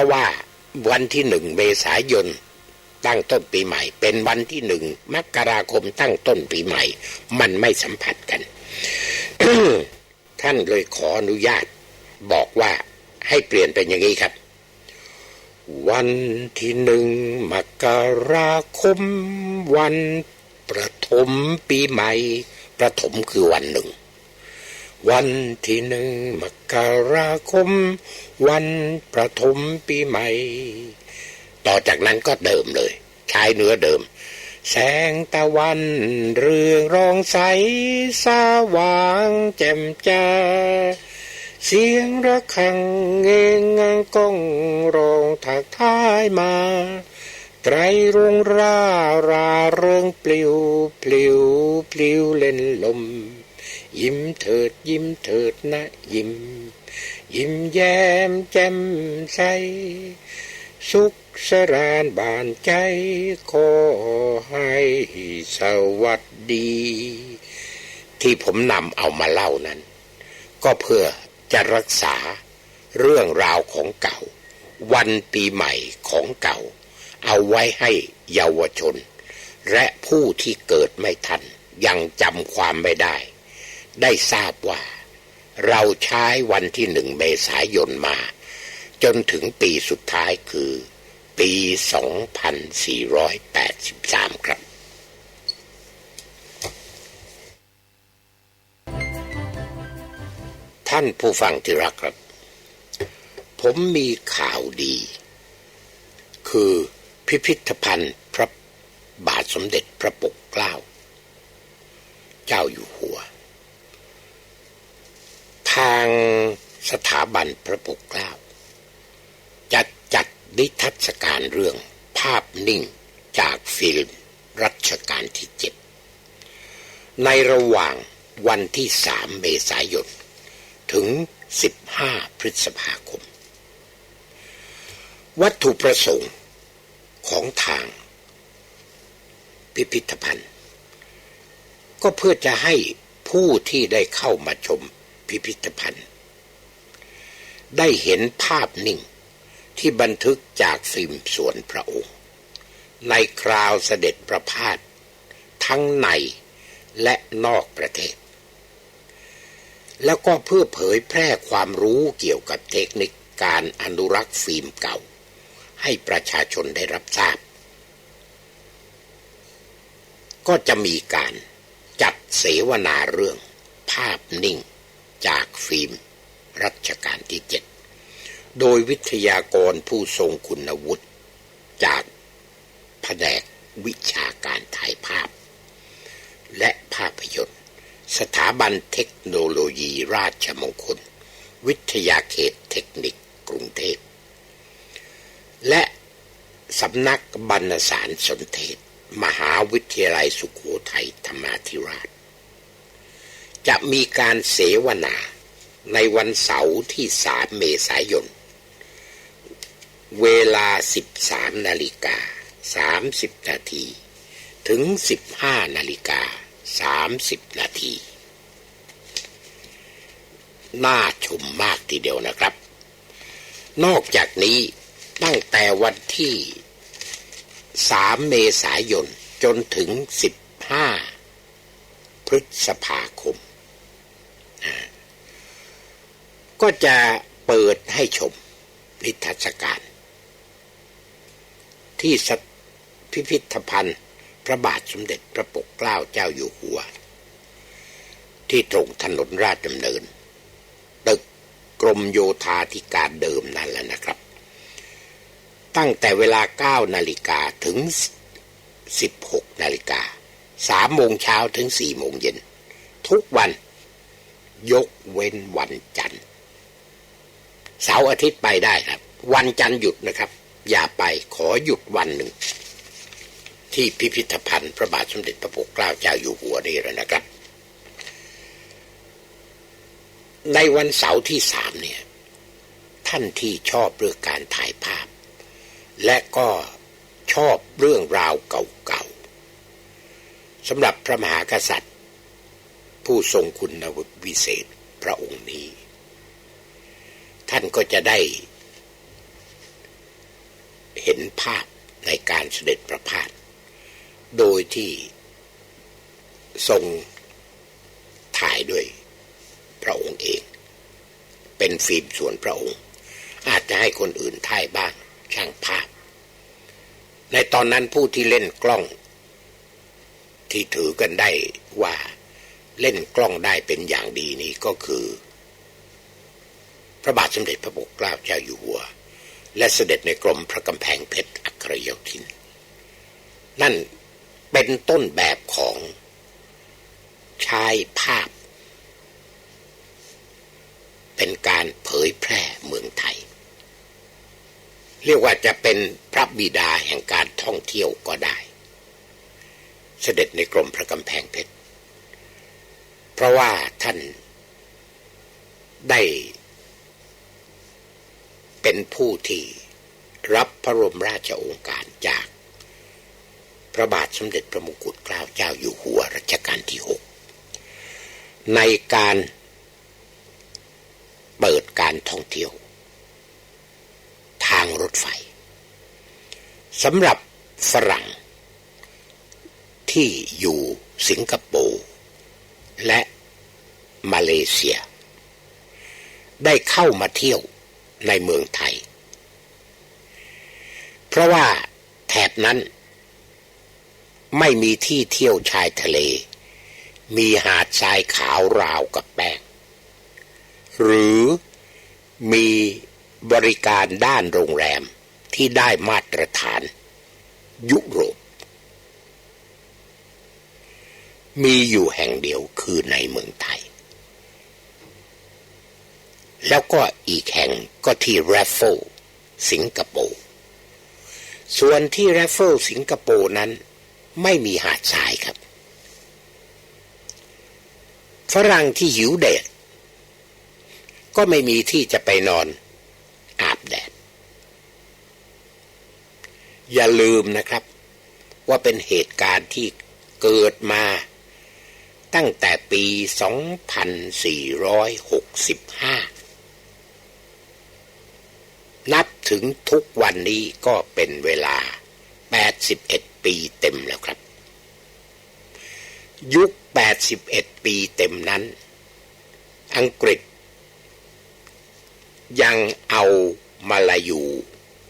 เพราะว่าวันที่หนึ่งเมษายนตั้งต้นปีใหม่ เป็นวันที่หนึ่งมกราคมตั้งต้นปีใหม่ มันไม่สัมผัสกันท่านเลยขออนุญาต บอกว่าให้เปลี่ยนเป็นอย่างนี้ครับ วันที่หนึ่งมกราคม วันประถมปีใหม่ ประถมคือวันหนึ่ง วันที่หนึ่งมกราคม วันประถมปีใหม่ ต่อจากนั้นก็เดิมเลย ใช้เนื้อเดิม แสงตะวันเรืองรองใสสว่างแจ่มจ้าเสียงระฆังเงงงังก้องร้องถักท้ายมาไตรรงราราเริงปลิวปลิวปลิวเล่นลม ยิ้มเถิดยิ้มเถิดนะ ยิ้ม ยิ้มแย้มแจ่มใส สุขสรานบานใจขอให้สวัสดี ที่ผมนำเอามาเล่านั้น ก็เพื่อจะรักษาเรื่องราวของเก่า วันปีใหม่ของเก่า เอาไว้ให้เยาวชน และผู้ที่เกิดไม่ทัน ยังจำความไม่ได้ ได้ทราบว่า เราใช้วันที่หนึ่งเมษายนมา จนถึงปีสุดท้ายคือ ปี 2483 ครับท่านผู้ฟังที่รักครับ ผมมีข่าวดี คือพิพิธภัณฑ์พระบาทสมเด็จพระปกเกล้า เจ้าอยู่หัว ทางสถาบันพระปกเกล้าจะจัดนิทรรศการเรื่องภาพนิ่งจากฟิล์มรัชกาลที่เจ็ดในระหว่างวันที่สามเมษายน ถึง 15 พฤษภาคม วัตถุประสงค์ของทาง พิพิธภัณฑ์ ก็เพื่อจะให้ผู้ที่ได้เข้ามาชม พิพิธภัณฑ์ ได้เห็นภาพนิ่งที่บันทึกจากฟิล์มสวนพระองค์ ในคราวเสด็จประพาสทั้งในและนอกประเทศ แล้วก็เพื่อเผยแพร่ความรู้เกี่ยวกับเทคนิคการอนุรักษ์ฟิล์มเก่า ให้ประชาชนได้รับทราบ ก็จะมีการจัดเสวนาเรื่องภาพนิ่ง จากฟิล์ม รัชกาลที่เจ็ดโดยวิทยากรผู้ทรงคุณวุฒิจากแผนกวิชาการถ่ายภาพ และภาพยนตร์ สถาบันเทคโนโลยีราชมงคล วิทยาเขตเทคนิคกรุงเทพ และสำนักบรรณสารสนเทศ มหาวิทยาลัยสุขโขทัยธรรมาธิราช จะมีการเสวนาในวันเสาร์ที่สามเมษายน เวลา13นาฬิกา30นาที ถึง15นาฬิกา30นาที น่าชมมากทีเดียวนะครับ นอกจากนี้ตั้งแต่วันที่3เมษายนจนถึง15พฤษภาคม ก็จะเปิดให้ชมนิทรรศการ ที่สพิพิธภัณฑ์ พระบาทสมเด็จพระปกเกล้าเจ้าอยู่หัว ที่ตรงถนนราชดำเนิน ตึกกรมโยธาธิการเดิมนั่นแหละนะครับ ตั้งแต่เวลา 9 นาฬิกาถึง 16 นาฬิกา3โมงเช้าถึง4โมงเย็น ทุกวันยกเว้นวันจันทร์ เสาร์อาทิตย์ไปได้ครับ วันจันทร์หยุดนะครับ อย่าไปขอหยุดวันหนึ่ง ที่พิพิธภัณฑ์พระบาทสมเด็จพระปกเกล้าเจ้าอยู่หัวนี่แล้วนะครับ ในวันเสาร์ที่สามเนี่ย ท่านที่ชอบเรื่องการถ่ายภาพ และก็ชอบเรื่องราวเก่าๆสำหรับพระมหากษัตริย์ ผู้ทรงคุณวุฒิวิเศษพระองค์นี้ ท่านก็จะได้ เห็นภาพในการเสด็จประพาสโดยที่ทรงถ่ายด้วยพระองค์เอง เป็นฟิล์มส่วนพระองค์ อาจจะให้คนอื่นถ่ายบ้างช่างภาพ ในตอนนั้นผู้ที่เล่นกล้อง ที่ถือกันได้ว่าเล่นกล้องได้เป็นอย่างดีนี้ก็คือ พระบาทสมเด็จพระปกเกล้าเจ้าอยู่หัว และเสด็จในกรมพระกำแพงเพชรอัครโยธิน นั่นเป็นต้นแบบของชายภาพ เป็นการเผยแพร่เมืองไทย เรียกว่าจะเป็นพระบิดาแห่งการท่องเที่ยวก็ได้ เสด็จในกรมพระกำแพงเพชร เพราะว่าท่านได้ เป็นผู้ที่รับพระบรมราชโองการจาก พระบาทสมเด็จพระมงกุฎเกล้าเจ้าอยู่หัวรัชกาลที่หกในการเปิดการท่องเที่ยว ทางรถไฟสำหรับฝรั่ง ที่อยู่สิงคโปร์และมาเลเซีย ได้เข้ามาเที่ยว ในเมืองไทย เพราะว่าแถบนั้น ไม่มีที่เที่ยวชายทะเล มีหาดทรายขาวราวกับแป้ง หรือมีบริการด้านโรงแรมที่ได้มาตรฐาน ยุโรป มีอยู่แห่งเดียวคือในเมืองไทย แล้วก็อีกแห่งก็ที่แรฟเฟิลสิงคโปร์ส่วนที่แรฟเฟิลสิงคโปร์นั้นไม่มีหาดทรายครับ ฝรั่งที่หิวแดด ก็ไม่มีที่จะไปนอนอาบแดด อย่าลืมนะครับ ว่าเป็นเหตุการณ์ที่เกิดมาตั้งแต่ปี 2465 นับถึงทุกวันนี้ก็เป็นเวลา 81 ปีเต็มแล้วครับ ยุค 81 ปีเต็มนั้น อังกฤษ ยังเอามาลายู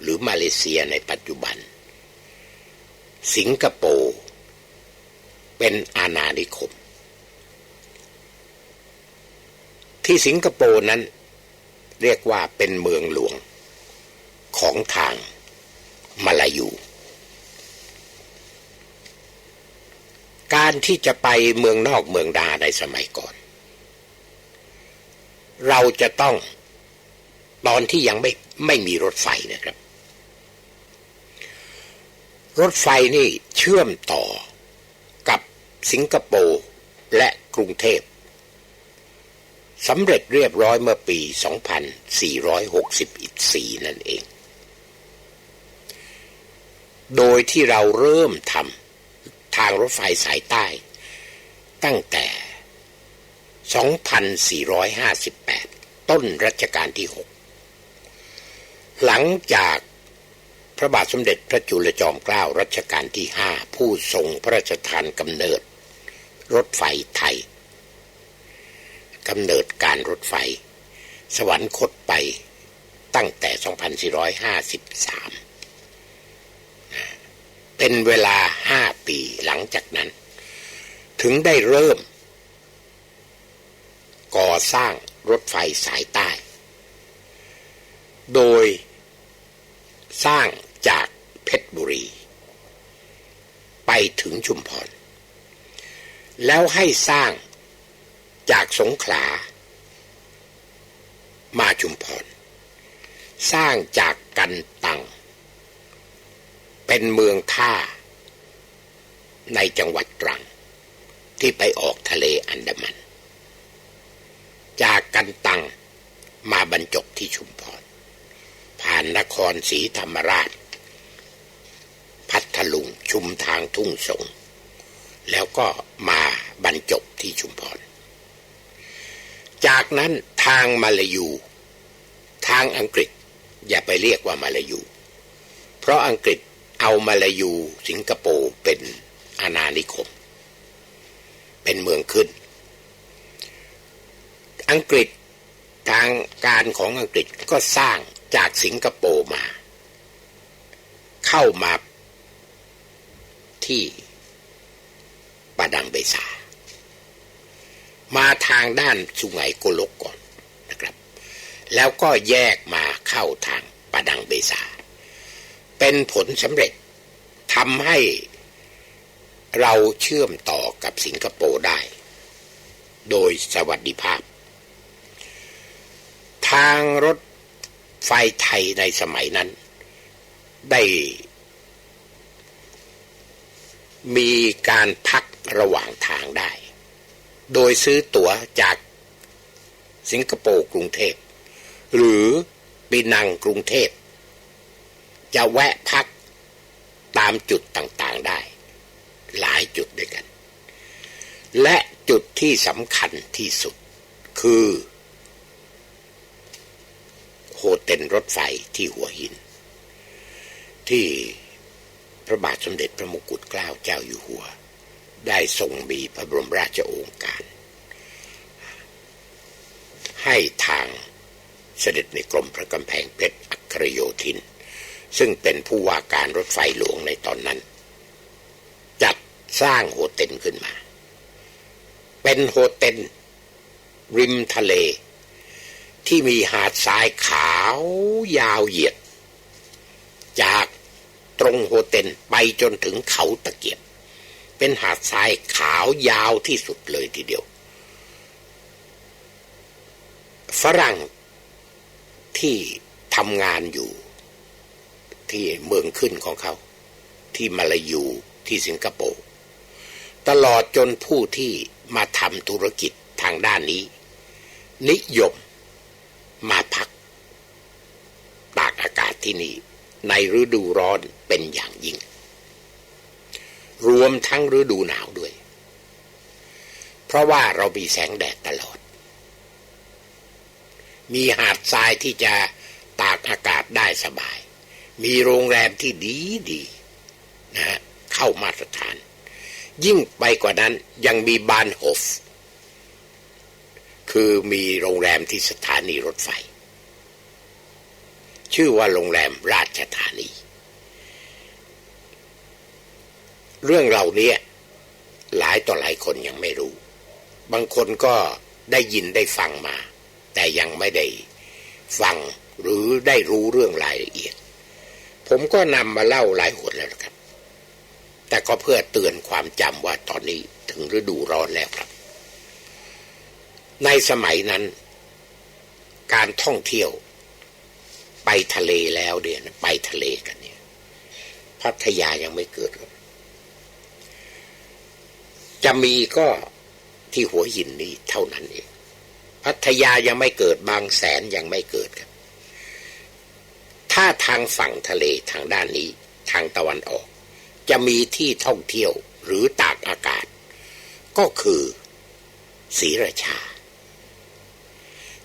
หรือมาเลเซียในปัจจุบัน สิงคโปร์เป็นอาณานิคม ที่สิงคโปร์นั้นเรียกว่าเป็นเมืองหลวง ของทางมาลายู การที่จะไปเมืองนอกเมืองดาในสมัยก่อน เราจะต้องตอนที่ยังไม่ไม่มีรถไฟนะครับ รถไฟนี่เชื่อมต่อกับสิงคโปร์และกรุงเทพสำเร็จเรียบร้อยเมื่อปี 2464 นั่นเอง โดยที่เราเริ่มทำทางรถไฟสายใต้ ตั้งแต่ 2458 ต้นรัชกาลที่ 6 หลังจากพระบาทสมเด็จพระจุลจอมเกล้ารัชกาลที่ 5 ผู้ทรงพระราชทานกำเนิด รถไฟไทยกำเนิดการรถไฟ สวรรคตไปตั้งแต่ 2453 เป็นเวลาห้าปีหลังจากนั้น ถึงได้เริ่ม ก่อสร้างรถไฟสายใต้ โดยสร้างจากเพชรบุรี ไปถึงชุมพร แล้วให้สร้างจากสงขลา มาชุมพร สร้างจากกัน เป็นเมืองท่า ในจังหวัดตรัง ที่ไปออกทะเลอันดามัน จากกันตังมาบรรจบที่ชุมพร ผ่านนครศรีธรรมราช พัทลุงชุมทางทุ่งสง แล้วก็มาบรรจบที่ชุมพร จากนั้นทางมาลายู ทางอังกฤษอย่าไปเรียกว่ามาลายู เพราะอังกฤษ เอามาลายูสิงคโปร์เป็นอาณานิคม เป็นเมืองขึ้น อังกฤษทางการของอังกฤษก็สร้างจากสิงคโปร์มา เข้ามาที่ปาดังเบซา มาทางด้านสุไหงโกลกก่อนนะครับ แล้วก็แยกมาเข้าทางปาดังเบซา เป็นผลสำเร็จทำให้เราเชื่อมต่อกับสิงคโปร์ได้ โดยสวัสดิภาพ ทางรถไฟไทยในสมัยนั้น ได้มีการพักระหว่างทางได้ โดยซื้อตั๋วจากสิงคโปร์กรุงเทพ หรือปีนังกรุงเทพ จะแวะพักตามจุดต่างๆได้ หลายจุดด้วยกัน และจุดที่สำคัญที่สุดคือโฮเทลรถไฟที่หัวหิน ที่พระบาทสมเด็จพระมงกุฎเกล้าเจ้าอยู่หัว ได้ทรงมีพระบรมราชโองการ ให้ทางเสด็จในกรมพระกำแพงเพชรอัครโยธิน ซึ่งเป็นผู้ว่าการรถไฟหลวงในตอนนั้น จัดสร้างโฮเทลขึ้นมา เป็นโฮเทลริมทะเล ที่มีหาดทรายขาวยาวเหยียด จากตรงโฮเทลไปจนถึงเขาตะเกียบ เป็นหาดทรายขาวยาวที่สุดเลยทีเดียว ฝรั่งที่ทำงานอยู่ ที่เมืองขึ้นของเขา ที่มาลายูที่สิงคโปร์ตลอดจนผู้ที่มาทำธุรกิจทางด้านนี้ นิยมมาพัก ตากอากาศที่นี่ ในฤดูร้อนเป็นอย่างยิ่ง รวมทั้งฤดูหนาวด้วย เพราะว่าเรามีแสงแดดตลอด มีหาดทรายที่จะตากอากาศได้สบาย มีโรงแรมที่ดีดีนะฮะเข้ามาตรฐาน ยิ่งไปกว่านั้นยังมีบานโฮฟคือมีโรงแรมที่สถานีรถไฟ ชื่อว่าโรงแรมราชธานี เรื่องเหล่านี้หลายต่อหลายคนยังไม่รู้ บางคนก็ได้ยินได้ฟังมา แต่ยังไม่ได้ฟังหรือได้รู้เรื่องรายละเอียด ผมก็นำมาเล่าหลายหนแล้วครับ แต่ก็เพื่อเตือนความจำว่าตอนนี้ถึงฤดูร้อนแล้วครับ ในสมัยนั้น การท่องเที่ยว ไปทะเลแล้วเดียนะไปทะเลกันเนี่ย พัทยายังไม่เกิดครับจะมีก็ที่หัวหินนี้เท่านั้นเองพัทยายังไม่เกิดบางแสนยังไม่เกิดครับ ถ้าทางฝั่งทะเลทางด้านนี้ ทางตะวันออก จะมีที่ท่องเที่ยวหรือตากอากาศ ก็คือศรีราชา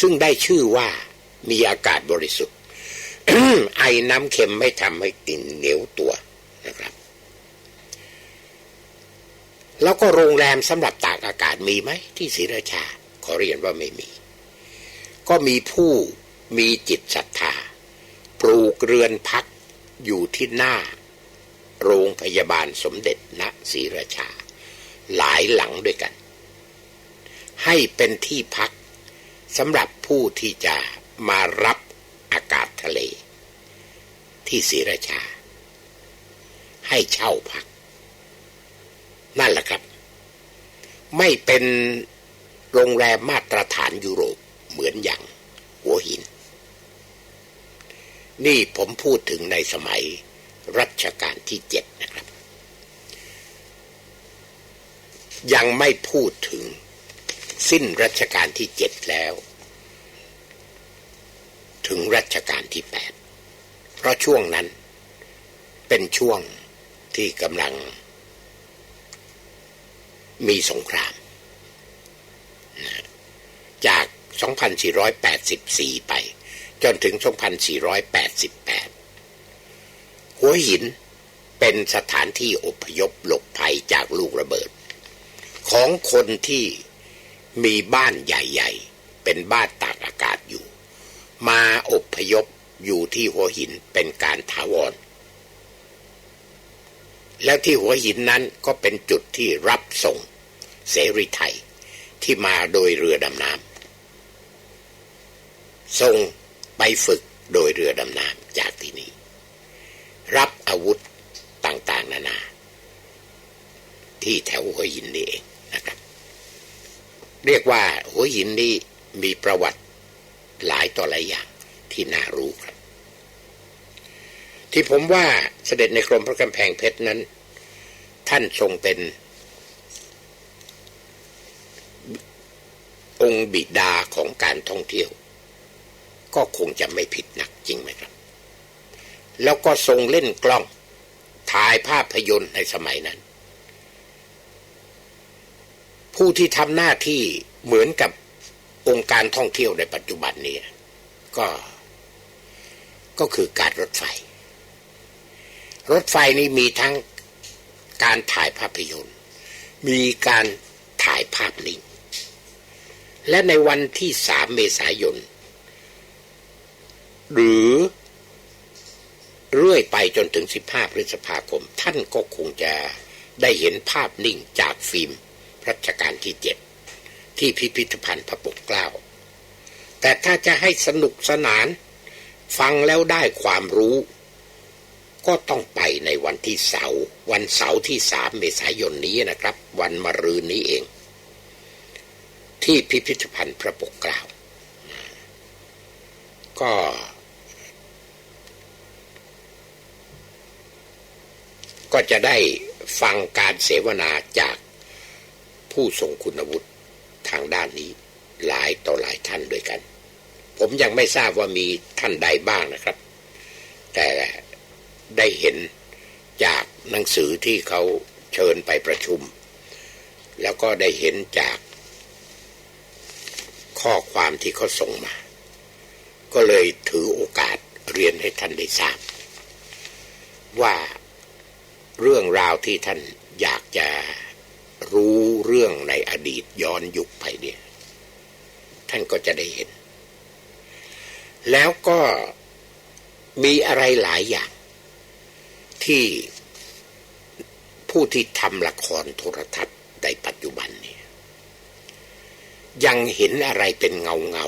ซึ่งได้ชื่อว่ามีอากาศบริสุทธิ์ไอ้น้ำเค็มไม่ทำให้ตินเหนียวตัวนะครับ แล้วก็โรงแรมสำหรับตากอากาศมีไหมที่ศรีราชา ขอเรียนว่าไม่มี ก็มีผู้มีจิตศรัทธา ปลูกเรือนพักอยู่ที่หน้า โรงพยาบาลสมเด็จณศรีราชา หลายหลังด้วยกัน ให้เป็นที่พักสำหรับผู้ที่จะมารับอากาศทะเล ที่ศรีราชา ให้เช่าพัก นั่นแหละครับ ไม่เป็นโรงแรมมาตรฐานยุโรปเหมือนอย่างหัวหิน นี่ผมพูดถึงในสมัยรัชกาลที่เจ็ดนะครับ ยังไม่พูดถึงสิ้นรัชกาลที่เจ็ดแล้ว ถึงรัชกาลที่แปดเพราะช่วงนั้นเป็นช่วงที่กำลัง มีสงคราม จาก 2484 ไป จนถึง 2488 หัวหินเป็นสถานที่อพยพหลบภัยจากลูกระเบิด ของคนที่มีบ้านใหญ่ๆ เป็นบ้านตากอากาศอยู่ มาอพยพอยู่ที่หัวหินเป็นการถาวร แล้วที่หัวหินนั้นก็เป็นจุดที่รับส่งเสรีไทยที่มาโดยเรือดำน้ำส่ง ไปฝึกโดยเรือดำน้ำจากที่นี่ รับอาวุธต่างๆ นานา ที่แถวหัวหินนี่เองนะครับ เรียกว่าหัวหินนี้มีประวัติหลายต่อหลายอย่างที่น่ารู้ครับ ที่ผมว่าเสด็จในกรมพระกำแพงเพชรนั้น ท่านทรงเป็น องค์บิดาของการท่องเที่ยว ก็คงจะไม่ผิดนักจริงไหมครับ แล้วก็ทรงเล่นกล้องถ่ายภาพยนตร์ในสมัยนั้น ผู้ที่ทำหน้าที่เหมือนกับองค์การท่องเที่ยวในปัจจุบันนี้ก็ก็คือการรถไฟ รถไฟนี้มีทั้งการถ่ายภาพยนตร์ มีการถ่ายภาพนิ่งและในวันที่สามเมษายน หรือเรื่อยไปจนถึง 15 พฤษภาคม ท่านก็คงจะได้เห็นภาพนิ่งจากฟิล์มรัชกาลที่เจ็ดที่พิพิธภัณฑ์พระปกเกล้า แต่ถ้าจะให้สนุกสนาน ฟังแล้วได้ความรู้ ก็ต้องไปในวันที่เสาร์วันเสาร์ที่สามเมษายนนี้นะครับ วันมะรืนนี้เอง ที่พิพิธภัณฑ์พระปกเกล้าก็ ก็จะได้ฟังการเสวนาจากผู้ทรงคุณวุฒิทางด้านนี้หลายต่อหลายท่านด้วยกัน ผมยังไม่ทราบว่ามีท่านใดบ้างนะครับ แต่ได้เห็นจากหนังสือที่เขาเชิญไปประชุม แล้วก็ได้เห็นจากข้อความที่เขาส่งมา ก็เลยถือโอกาสเรียนให้ท่านได้ทราบ ว่า เรื่องราวที่ท่านอยากจะรู้เรื่องในอดีตย้อนยุคไปเนี่ยท่านก็จะได้เห็น แล้วก็มีอะไรหลายอย่าง ที่ผู้ที่ทำละครโทรทัศน์ในปัจจุบันเนี่ย ยังเห็นอะไรเป็นเงาเงา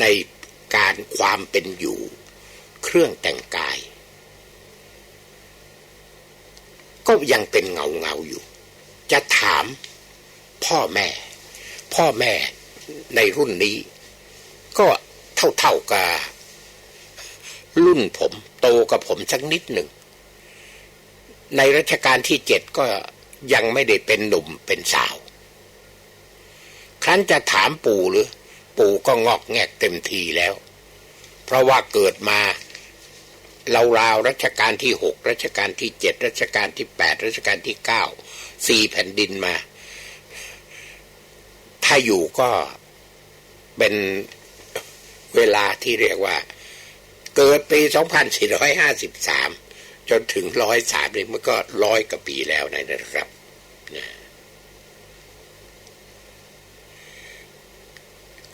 ในการความเป็นอยู่ เครื่องแต่งกาย ก็ยังเป็นเงาเงาอยู่ จะถามพ่อแม่ พ่อแม่ในรุ่นนี้ ก็เท่าเท่ากับรุ่นผม โตกับผมสักนิดหนึ่ง ในรัชกาลที่เจ็ดก็ยังไม่ได้เป็นหนุ่มเป็นสาว ครั้นจะถามปู่หรือ ปู่ก็งอกแงกเต็มทีแล้ว เพราะว่าเกิดมา ราราวรัชกาลที่หกรัชกาลที่เจ็ดรัชกาลที่แปดรัชกาลที่เก้าสี่แผ่นดินมา ถ้าอยู่ก็เป็นเวลาที่เรียกว่า เกิดปีสองพันสี่ร้อยห้าสิบสามจนถึงร้อยสามนี่มันก็ร้อยกว่าปีแล้วนะครับนะ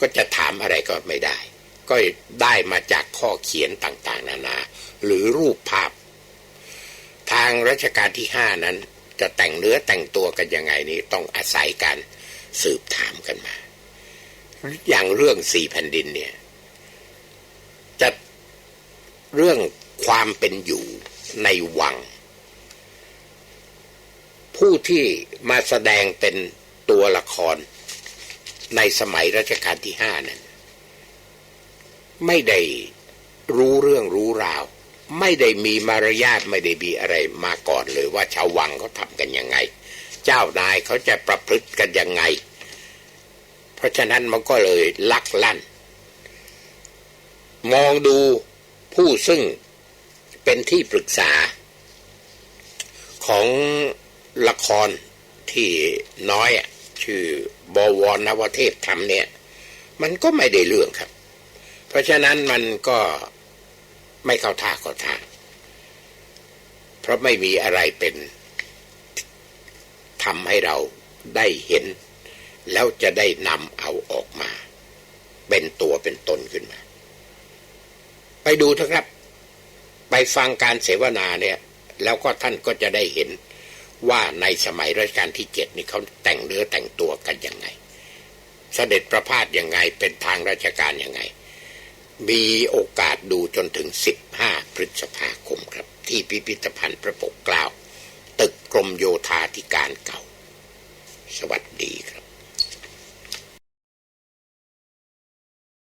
ก็จะถามอะไรก็ไม่ได้ ก็ได้มาจากข้อเขียนต่างๆ นานา หรือรูปภาพ ทางรัชกาลที่ห้านั้น จะแต่งเนื้อแต่งตัวกันยังไงนี่ต้องอาศัยการสืบถามกันมา อย่างเรื่องสี่แผ่นดินเนี่ย จะเรื่องความเป็นอยู่ในวัง ผู้ที่มาแสดงเป็นตัวละครในสมัยรัชกาลที่ห้านั้น ไม่ได้รู้เรื่องรู้ราว ไม่ได้มีมารยาทไม่ได้มีอะไรมาก่อนเลยว่าชาววังเขาทำกันยังไง เจ้านายเขาจะประพฤติกันยังไง เพราะฉะนั้นมันก็เลยลักลั่น มองดูผู้ซึ่งเป็นที่ปรึกษา ของละครที่น้อยชื่อบวรนวเทพทำเนี่ย มันก็ไม่ได้เรื่องครับ ราะฉะนั้นมันก็ไม่เข้าท่าเข้าทางเพราะไม่มีอะไรเป็นทำให้เราได้เห็น แล้วจะได้นำเอาออกมา เป็นตัวเป็นตนขึ้นมา ไปดูเถอะครับ ไปฟังการเสวนาเนี่ย แล้วก็ท่านก็จะได้เห็นว่าในสมัยรัชกาลที่เจ็ดนี่เขาแต่งเนื้อแต่งตัวกันยังไง เสด็จประพาสยังไงเป็นทางราชการยังไง มีโอกาสดูจนถึง 15 พฤษภาคมครับ ที่พิพิธภัณฑ์พระปกเกล้าตึกกรมโยธาธิการเก่า สวัสดีครับ